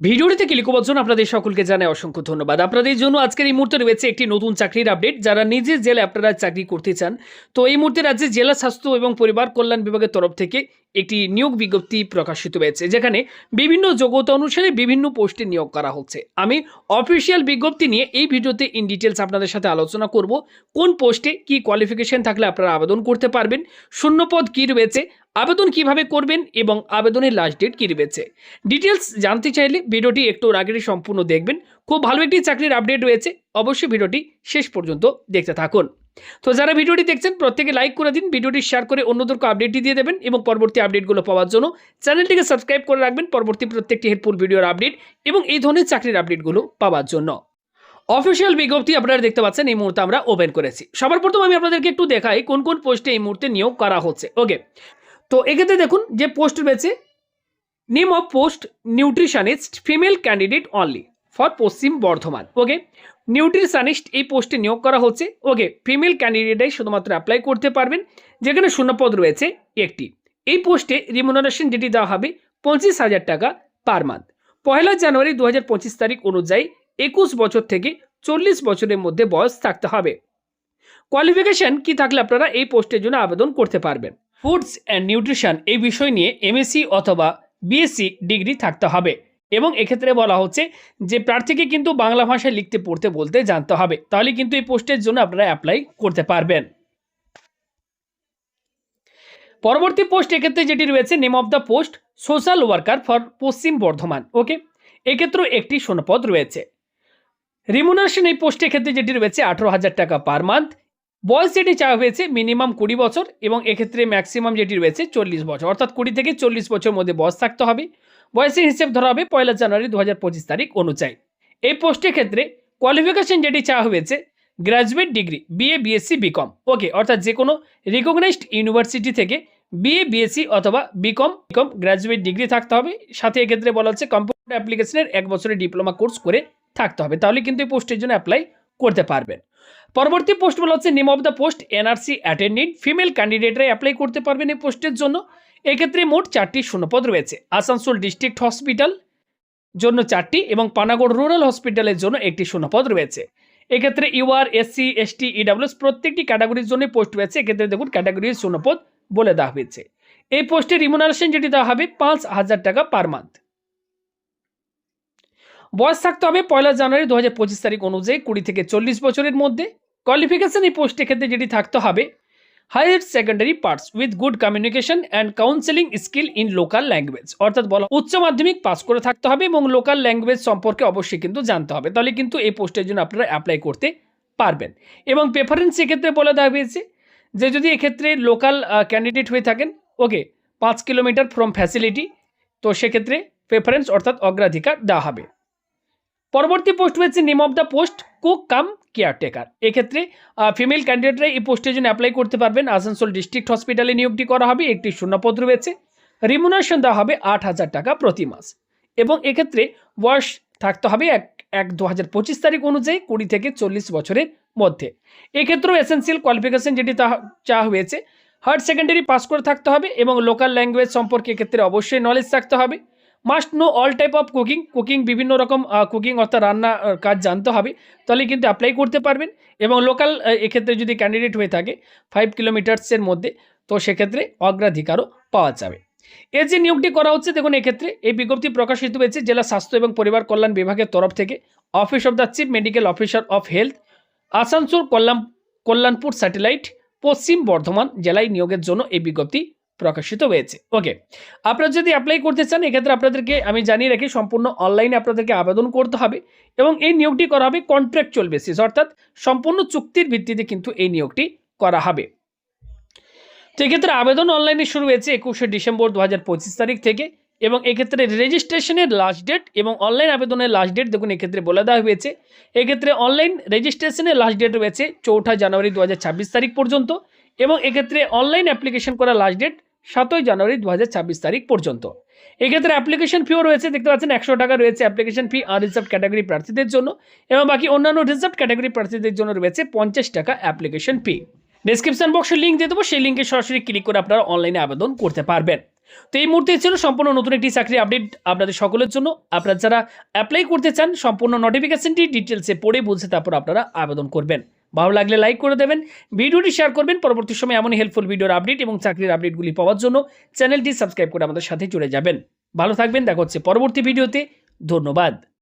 ভিডিওটিতে ক্লিক করার জন্য আপনাদের সকলকে জানাই অসংখ্য ধন্যবাদ। আপনাদের জন্য আজকের এই মুহূর্তে রয়েছে একটি নতুন চাকরির আপডেট যারা নিজের জেলায় আপনারা চাকরি করতে চান, তো এই মুহূর্তে রাজ্যের জেলা স্বাস্থ্য এবং পরিবার কল্যাণ বিভাগের তরফ থেকে একটি নিয়োগ বিজ্ঞপ্তি প্রকাশিত হয়েছে, যেখানে বিভিন্ন যোগ্যতা অনুসারে বিভিন্ন পোস্টে নিয়োগ করা হচ্ছে। আমি অফিসিয়াল বিজ্ঞপ্তি নিয়ে এই ভিডিওতে ইন ডিটেলস আপনাদের সাথে আলোচনা করব, কোন পোস্টে কি কোয়ালিফিকেশন থাকলে আপনারা আবেদন করতে পারবেন, শূন্যপদ কী রয়েছে, আবেদন কীভাবে করবেন এবং আবেদনের লাস্ট ডেট কী রয়েছে। ডিটেলস জানতে চাইলে ভিডিওটি একটু আগেরই সম্পূর্ণ দেখবেন। খুব ভালো একটি চাকরির আপডেট রয়েছে, অবশ্যই ভিডিওটি শেষ পর্যন্ত দেখতে থাকুন। তো যারা ভিডিওটি দেখছেন, প্রত্যেকে লাইক করে দিন, ভিডিওটি শেয়ার করে অন্যদেরকে আপডেটটি দিয়ে দেবেন এবং পরবর্তী আপডেটগুলো পাওয়ার জন্য চ্যানেলটিকে সাবস্ক্রাইব করে রাখবেন পরবর্তী প্রত্যেকটি হেল্পফুল ভিডিওর আপডেট এবং এই ধরনের চাকরির আপডেটগুলো পাওয়ার জন্য। অফিসিয়াল বিজ্ঞপ্তি আপনারা দেখতে পাচ্ছেন, এই মুহূর্তে আমরা ওপেন করেছি। সবার প্রথম আমি আপনাদেরকে একটু দেখাই কোন কোন পোস্টে এই মুহূর্তে নিয়োগ করা হচ্ছে। ওকে তো এক্ষেত্রে দেখুন যে পোস্ট রয়েছে name of post nutritionist female candidate only for Paschim Bardhaman. Okay nutritionist এই পোস্টে নিয়োগ করা হচ্ছে। ওকে ফিমেল ক্যান্ডিডেটাই শুধুমাত্র অ্যাপ্লাই করতে পারবেন। যেখানে শূন্যপদ রয়েছে একটি। এই পোস্টে রিমুনারেশন যেটি দেওয়া হবে, পঁচিশ হাজার টাকা পার মান্থ পয়লা জানুয়ারি দু হাজার পঁচিশ তারিখ অনুযায়ী একুশ বছর থেকে চল্লিশ বছরের মধ্যে বয়স থাকতে হবে। কোয়ালিফিকেশন কি থাকলে আপনারা এই পোস্টের জন্য আবেদন করতে পারবেন। ফুডস অ্যান্ড নিউট্রিশন এই বিষয় নিয়ে এমএসসি অথবা বিএসসি ডিগ্রি থাকতে হবে। এবং এক্ষেত্রে বলা হচ্ছে যে প্রার্থীকে কিন্তু বাংলা ভাষায় লিখতে, পড়তে, বলতে জানতে হবে। তাহলে কিন্তু এই পোস্টের জন্য আপনারা অ্যাপ্লাই করতে পারবেন। পরবর্তী পোস্ট এক্ষেত্রে যেটি রয়েছে name of the post social worker for Paschim Bardhaman. Okay এক্ষেত্রেও একটি শূন্যপদ রয়েছে। রিমুনারেশন এই পোস্টের ক্ষেত্রে যেটি রয়েছে, আঠেরো হাজার টাকা পার মান্থ বয়স যেটি চাওয়া হয়েছে মিনিমাম কুড়ি বছর এবং এক্ষেত্রে ম্যাক্সিমাম যেটি রয়েছে চল্লিশ বছর। অর্থাৎ কুড়ি থেকে চল্লিশ বছর মধ্যে বয়স থাকতে হবে। বয়সের হিসেব ধরা হবে পয়লা জানুয়ারি দু হাজার পঁচিশ তারিখ অনুযায়ী। এই পোস্টের ক্ষেত্রে কোয়ালিফিকেশন যেটি চাওয়া হয়েছে graduate degree BA BSc BCom okay অর্থাৎ যে কোনো রিকগনাইজড ইউনিভার্সিটি থেকে বিএ বিএসসি অথবা বিকম বিকম গ্র্যাজুয়েট ডিগ্রি থাকতে হবে। সাথে এক্ষেত্রে বলা হচ্ছে কম্পিউটার অ্যাপ্লিকেশনের এক বছরের ডিপ্লোমা কোর্স করে থাকতে হবে। তাহলে কিন্তু এই পোস্টের জন্য অ্যাপ্লাই করতে পারবেন। পরবর্তী পোস্ট বলা হচ্ছে name of the post NRC attendant female ক্যান্ডিডেটরা apply করতে পারবেন এই পোস্টের জন্য। এক্ষেত্রে মোট চারটি শূন্যপদ রয়েছে, আসানসোল ডিস্ট্রিক্ট হসপিটাল জন্য চারটি এবং পানাগড় রুরাল হসপিটালের জন্য একটি শূন্যপদ রয়েছে। এক্ষেত্রে ইউআর এসসি এসটি ইডাব্লিউএস প্রত্যেকটি ক্যাটাগরির জন্য পোস্ট রয়েছে। এক্ষেত্রে দেখুন ক্যাটাগরির শূন্যপদ বলে দেওয়া হয়েছে। এই পোস্টের রিমুনারেশন যেটি দেওয়া হবে, পাঁচ হাজার টাকা পার মান্থ বয়স থাকতে হবে পয়লা জানুয়ারি দু হাজার পঁচিশ তারিখ অনুযায়ী কুড়ি থেকে চল্লিশ বছরের মধ্যে। কোয়ালিফিকেশন এই পোস্টের ক্ষেত্রে যেটি থাকতে হবে higher secondary parts with good communication and counselling skill in local language অর্থাৎ বলা, উচ্চ মাধ্যমিক পাস করে থাকতে হবে এবং লোকাল ল্যাঙ্গুয়েজ সম্পর্কে অবশ্যই কিন্তু জানতে হবে। তাহলে কিন্তু এই পোস্টের জন্য আপনারা অ্যাপ্লাই করতে পারবেন। এবং প্রেফারেন্স এক্ষেত্রে বলে দেওয়া হয়েছে যে, যদি এক্ষেত্রে লোকাল ক্যান্ডিডেট হয়ে থাকেন ওকে পাঁচ কিলোমিটার ফ্রম ফ্যাসিলিটি তো সেক্ষেত্রে প্রেফারেন্স অর্থাৎ অগ্রাধিকার দেওয়া হবে। পরবর্তী পোস্ট হয়েছে name of the post cook cum caretaker এক্ষেত্রে ফিমেল ক্যান্ডিডেটরা এই পোস্টের জন্য অ্যাপ্লাই করতে পারবেন। আসানসোল ডিস্ট্রিক্ট হসপিটালে নিয়োগটি করা হবে, একটি শূন্যপদ রয়েছে। রিমুনারেশন দেওয়া হবে আট হাজার টাকা প্রতি মাস। এবং এক্ষেত্রে বয়স থাকতে হবে এক এক দু হাজার পঁচিশ তারিখ অনুযায়ী, কুড়ি থেকে চল্লিশ বছরের মধ্যে। এক্ষেত্রেও এসেন্সিয়াল কোয়ালিফিকেশন যেটি তা- চাওয়া হয়েছে হায়ার সেকেন্ডারি পাস করে থাকতে হবে এবং লোকাল ল্যাঙ্গুয়েজ সম্পর্কে এক্ষেত্রে অবশ্যই নলেজ থাকতে হবে। Must know all type of cooking cooking বিভিন্ন রকম কুকিং অর্থাৎ রান্না কাজ জানতে হবে। তাহলে কিন্তু অ্যাপ্লাই করতে পারবেন এবং লোকাল এক্ষেত্রে যদি ক্যান্ডিডেট হয়ে থাকে ফাইভ কিলোমিটার্সের মধ্যে, তো সেক্ষেত্রে অগ্রাধিকারও পাওয়া যাবে। এর যে নিয়োগটি করা হচ্ছে, দেখুন এক্ষেত্রে এই বিজ্ঞপ্তি প্রকাশিত হয়েছে জেলা স্বাস্থ্য এবং পরিবার কল্যাণ বিভাগের তরফ থেকে। Office of the chief medical officer of health Asansol Kalyan, Kalyanpur satellite Paschim Bardhaman জেলায় নিয়োগের জন্য এই বিজ্ঞপ্তি প্রকাশিত হয়েছে। ওকে আপনারা যদি অ্যাপ্লাই করতে চান, এক্ষেত্রে আপনাদেরকে আমি জানিয়ে রাখি, সম্পূর্ণ অনলাইনে আপনাদেরকে আবেদন করতে হবে এবং এই নিয়োগটি করা হবে কন্ট্রাকচুয়াল বেসিস অর্থাৎ সম্পূর্ণ চুক্তির ভিত্তিতে কিন্তু এই নিয়োগটি করা হবে। তো এক্ষেত্রে আবেদন অনলাইনে শুরু হয়েছে একুশে ডিসেম্বর দু হাজার পঁচিশ তারিখ থেকে এবং এক্ষেত্রে রেজিস্ট্রেশনের লাস্ট ডেট এবং অনলাইন আবেদনের লাস্ট ডেট দেখুন, এক্ষেত্রে বলে দেওয়া হয়েছে। এক্ষেত্রে অনলাইন রেজিস্ট্রেশনের লাস্ট ডেট রয়েছে চৌঠা জানুয়ারি দু হাজার ছাব্বিশ তারিখ পর্যন্ত এবং এক্ষেত্রে অনলাইন অ্যাপ্লিকেশন করার লাস্ট ডেট সাতই জানুয়ারি দু হাজার ছাব্বিশ তারিখ পর্যন্ত। এক্ষেত্রে অ্যাপ্লিকেশন ফিও রয়েছে, দেখতে পাচ্ছেন একশো টাকা রয়েছে অ্যাপ্লিকেশন ফি আনরিজার্ভ ক্যাটাগরি প্রার্থীদের জন্য এবং বাকি অন্যান্য রিজার্ভ ক্যাটাগরি প্রার্থীদের জন্য রয়েছে পঞ্চাশ টাকা অ্যাপ্লিকেশন ফি ডিসক্রিপশন বক্সে লিঙ্ক দিয়ে দেবো, সেই লিঙ্কে সরাসরি ক্লিক করে আপনারা অনলাইনে আবেদন করতে পারবেন। তো এই মুহূর্তে ছিল সম্পূর্ণ নতুন একটি চাকরি আপডেট আপনাদের সকলের জন্য। আপনারা যারা অ্যাপ্লাই করতে চান, সম্পূর্ণ নোটিফিকেশনটি ডিটেলসে পড়ে বুঝে তারপর আপনারা আবেদন করবেন। ভালো লাগলে লাইক করে দেবেন, ভিডিওটি শেয়ার করবেন, পরবর্তী সময় এমন হেল্পফুল ভিডিওর আপডেট এবং চাকরির আপডেটগুলি পাওয়ার জন্য চ্যানেলটি সাবস্ক্রাইব করে আমাদের সাথে চলে যাবেন। ভালো থাকবেন, দেখা হচ্ছে পরবর্তী ভিডিওতে ধন্যবাদ।